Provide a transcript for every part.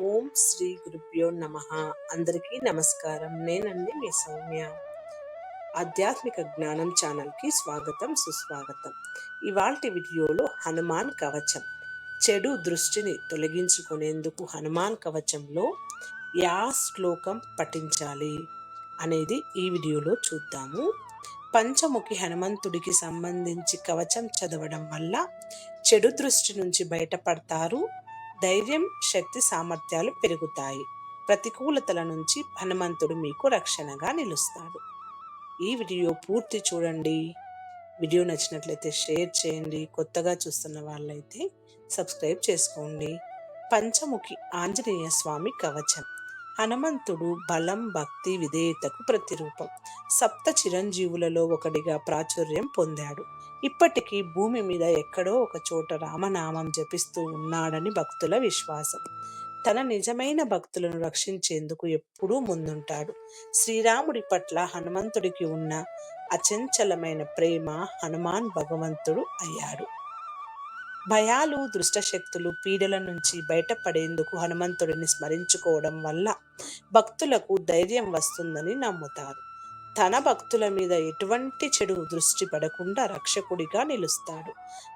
ఓం శ్రీ గురుభ్యో నమ. అందరికీ నమస్కారం. నేనండి మీ సౌమ్య. ఆధ్యాత్మిక జ్ఞానం ఛానల్కి స్వాగతం సుస్వాగతం. ఇవాల్టి వీడియోలో హనుమాన్ కవచం. చెడు దృష్టిని తొలగించుకునేందుకు హనుమాన్ కవచంలో యా శ్లోకం పఠించాలి అనేది ఈ వీడియోలో చూద్దాము. పంచముఖి హనుమంతుడికి సంబంధించి కవచం చదవడం వల్ల చెడు దృష్టి నుంచి బయటపడతారు. ధైర్యం శక్తి సామర్థ్యాలు పెరుగుతాయి. ప్రతికూలతల నుంచి హనుమంతుడు మీకు రక్షణగా నిలుస్తాడు. ఈ వీడియో పూర్తి చూడండి. వీడియో నచ్చినట్లయితే షేర్ చేయండి. కొత్తగా చూస్తున్న వాళ్ళైతే సబ్స్క్రైబ్ చేసుకోండి. పంచముఖి ఆంజనేయ స్వామి కవచం. హనుమంతుడు బలం భక్తి విధేయతకు ప్రతిరూపం. సప్త చిరంజీవులలో ఒకటిగా ప్రాచుర్యం పొందాడు. ఇప్పటికీ భూమి మీద ఎక్కడో ఒక చోట రామనామం జపిస్తూ ఉన్నాడని భక్తుల విశ్వాసం. తన నిజమైన భక్తులను రక్షించేందుకు ఎప్పుడూ ముందుంటాడు. శ్రీరాముడి పట్ల హనుమంతుడికి ఉన్న అచంచలమైన ప్రేమ హనుమాన్ భగవంతుడు అయ్యాడు. భయాలు దుష్టశక్తులు పీడల నుంచి బయటపడేందుకు హనుమంతుడిని స్మరించుకోవడం వల్ల భక్తులకు ధైర్యం వస్తుందని నమ్ముతారు. తన భక్తుల మీద ఎటువంటి చెడు దృష్టి పడకుండా రక్షకుడిగా నిలుస్తాడు.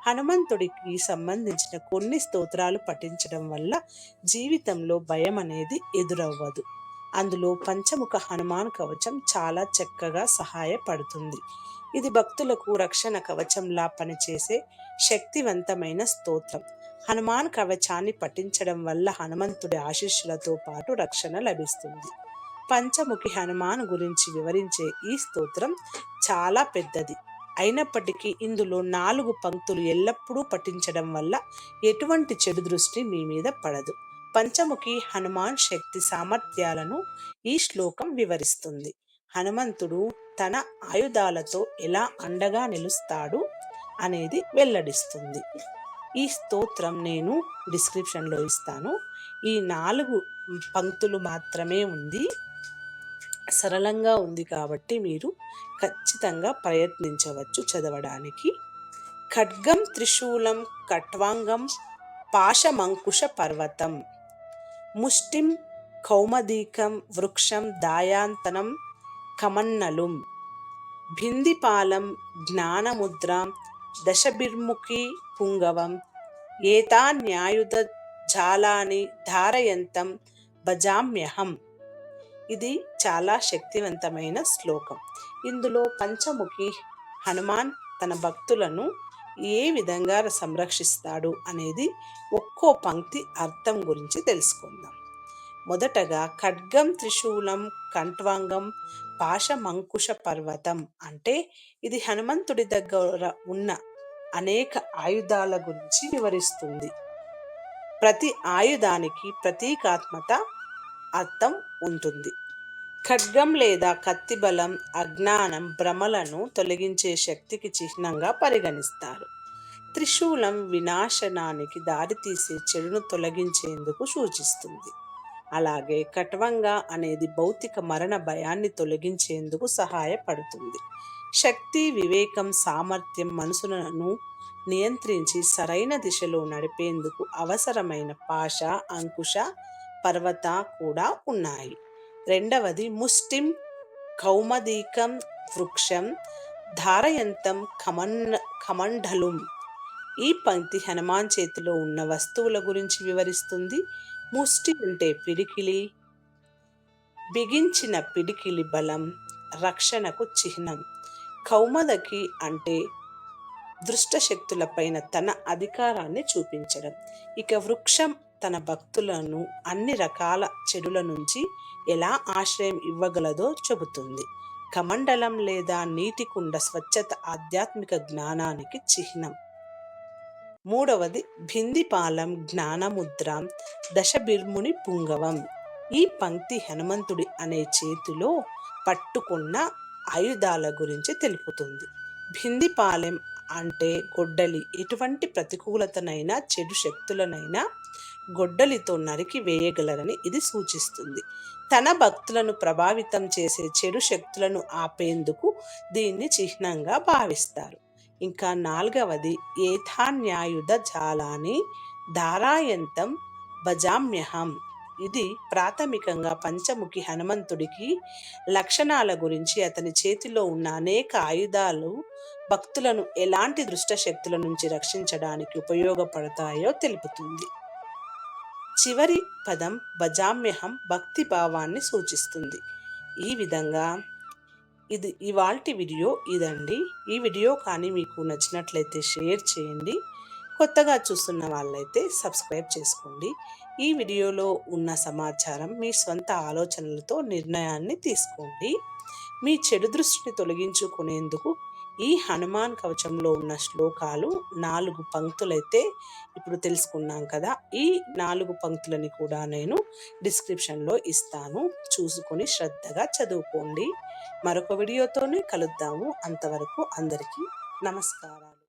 హనుమంతుడికి సంబంధించిన కొన్ని స్తోత్రాలు పఠించడం వల్ల జీవితంలో భయం అనేది ఎదురవ్వదు. అందులో పంచముఖ హనుమాన్ కవచం చాలా చక్కగా సహాయపడుతుంది. ఇది భక్తులకు రక్షణ కవచంలా పనిచేసే శక్తివంతమైన స్తోత్రం. హనుమాన్ కవచాన్ని పఠించడం వల్ల హనుమంతుడి ఆశీస్సులతో పాటు రక్షణ లభిస్తుంది. పంచముఖి హనుమాన్ గురించి వివరించే ఈ స్తోత్రం చాలా పెద్దది. అయినప్పటికీ ఇందులో నాలుగు పంక్తులు ఎల్లప్పుడూ పఠించడం వల్ల ఎటువంటి చెడు దృష్టి మీ మీద పడదు. పంచముఖి హనుమాన్ శక్తి సామర్థ్యాలను ఈ శ్లోకం వివరిస్తుంది. హనుమంతుడు తన ఆయుధాలతో ఎలా అండగా నిలుస్తాడు అనేది వెల్లడిస్తుంది. ఈ స్తోత్రం నేను డిస్క్రిప్షన్లో ఇస్తాను. ఈ నాలుగు పంక్తులు మాత్రమే ఉంది. సరళంగా ఉంది కాబట్టి మీరు ఖచ్చితంగా ప్రయత్నించవచ్చు చదవడానికి. ఖడ్గం త్రిశూలం కట్వాంగం పాశమంకుశ పర్వతం. ముష్టిం కౌమదీకం వృక్షం దాయాంతనం కమన్నలుం. భిందిపాలం జ్ఞానముద్రాం దశబిర్ముఖి పుంగవం. ఏతాన్యాయుధ జాలాని ధారయంతం భజామ్యహం. ఇది చాలా శక్తివంతమైన శ్లోకం. ఇందులో పంచముఖి హనుమాన్ తన భక్తులను ఏ విధంగా సంరక్షిస్తాడు అనేది ఒక్కో పంక్తి అర్థం గురించి తెలుసుకుందాం. మొదటగా ఖడ్గం త్రిశూలం కంఠ్వాంగం పాశమంకుశ పర్వతం అంటే ఇది హనుమంతుడి దగ్గర ఉన్న అనేక ఆయుధాల గురించి వివరిస్తుంది. ప్రతి ఆయుధానికి ప్రతీకాత్మత అర్థం ఉంటుంది. ఖడ్గం లేదా కత్తి బలం అజ్ఞానం భ్రమలను తొలగించే శక్తికి చిహ్నంగా పరిగణిస్తారు. త్రిశూలం వినాశనానికి దారితీసే చెడును తొలగించేందుకు సూచిస్తుంది. అలాగే కట్వంగా అనేది భౌతిక మరణ భయాన్ని తొలగించేందుకు సహాయపడుతుంది. శక్తి వివేకం సామర్థ్యం మనసులను నియంత్రించి సరైన దిశలో నడిపేందుకు అవసరమైన పాష అంకుశ పర్వత కూడా ఉన్నాయి. రెండవది ముస్టిం కౌమదీకం వృక్షం ధారయంతం కమన్ కమండలం. ఈ పంక్తి హనుమాన్ చేతిలో ఉన్న వస్తువుల గురించి వివరిస్తుంది. ముష్టి అంటే పిడికిలి. బిగించిన పిడికిలి బలం రక్షణకు చిహ్నం. కౌమదకి అంటే దృష్టశక్తులపైన తన అధికారాన్ని చూపించడం. ఇక వృక్షం తన భక్తులను అన్ని రకాల చెడుల నుంచి ఎలా ఆశ్రయం ఇవ్వగలదో చెబుతుంది. కమండలం లేదా నీటి కుండ స్వచ్ఛత ఆధ్యాత్మిక జ్ఞానానికి చిహ్నం. మూడవది భిందిపాలం జ్ఞానముద్ర దశబిర్ముని పుంగవం. ఈ పంక్తి హనుమంతుడి అనే చేతిలో పట్టుకున్న ఆయుధాల గురించి తెలుపుతుంది. భిందిపాలెం అంటే గొడ్డలి. ఎటువంటి ప్రతికూలతనైనా చెడు శక్తులనైనా గొడ్డలితో నరికి వేయగలరని ఇది సూచిస్తుంది. తన భక్తులను ప్రభావితం చేసే చెడు శక్తులను ఆపేందుకు దీన్ని చిహ్నంగా భావిస్తారు. ఇంకా నాలుగవది ఏథాన్యాయుధ జాలాని ధారాయంతం భజామ్యహం. ఇది ప్రాథమికంగా పంచముఖి హనుమంతుడికి లక్షణాల గురించి అతని చేతిలో ఉన్న అనేక ఆయుధాలు భక్తులను ఎలాంటి దుష్ట శక్తుల నుంచి రక్షించడానికి ఉపయోగపడతాయో తెలుపుతుంది. చివరి పదం భజామ్యహం భక్తి భావాన్ని సూచిస్తుంది. ఈ విధంగా ఇది ఇవాల్టి వీడియో ఇదండి. ఈ వీడియో కానీ మీకు నచ్చినట్లయితే షేర్ చేయండి. కొత్తగా చూస్తున్న వాళ్ళైతే సబ్స్క్రైబ్ చేసుకోండి. ఈ వీడియోలో ఉన్న సమాచారం మీ స్వంత ఆలోచనలతో నిర్ణయాన్ని తీసుకోండి. మీ చెడు దృష్టిని తొలగించుకునేందుకు ఈ హనుమాన్ కవచంలో ఉన్న శ్లోకాలు నాలుగు పంక్తులైతే ఇప్పుడు తెలుసుకున్నాం కదా. ఈ నాలుగు పంక్తులని కూడా నేను డిస్క్రిప్షన్లో ఇస్తాను. చూసుకొని శ్రద్ధగా చదువుకోండి. మరొక వీడియోతోనే కలుద్దాము. అంతవరకు అందరికీ నమస్కారాలు.